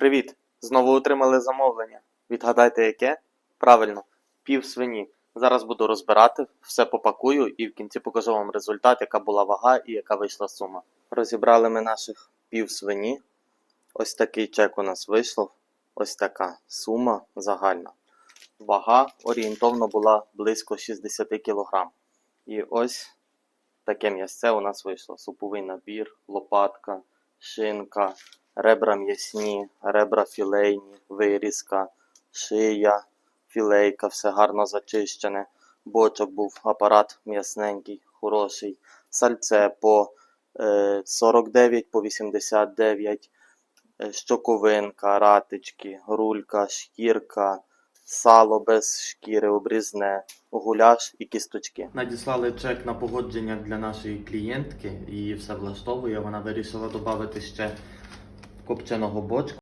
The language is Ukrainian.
Привіт! Знову отримали замовлення. Відгадайте, яке? Правильно, пів свині. Зараз буду розбирати, все попакую і в кінці покажу вам результат, яка була вага і яка вийшла сума. Розібрали ми наших пів свині. Ось такий чек у нас вийшов. Ось така сума загальна. Вага орієнтовно була близько 60 кг. І ось таке м'ясце у нас вийшло. Суповий набір, лопатка, шинка, ребра м'ясні, ребра філейні, вирізка, шия, філейка, все гарно зачищене. Бочок був апарат м'ясненький, хороший. Сальце по е, 49, по 89, е, щоковинка, ратички, рулька, шкірка, сало без шкіри, обрізне, гуляш і кісточки. Надіслали чек на погодження для нашої клієнтки, її все влаштовує. Вона вирішила додати ще копченого бочка.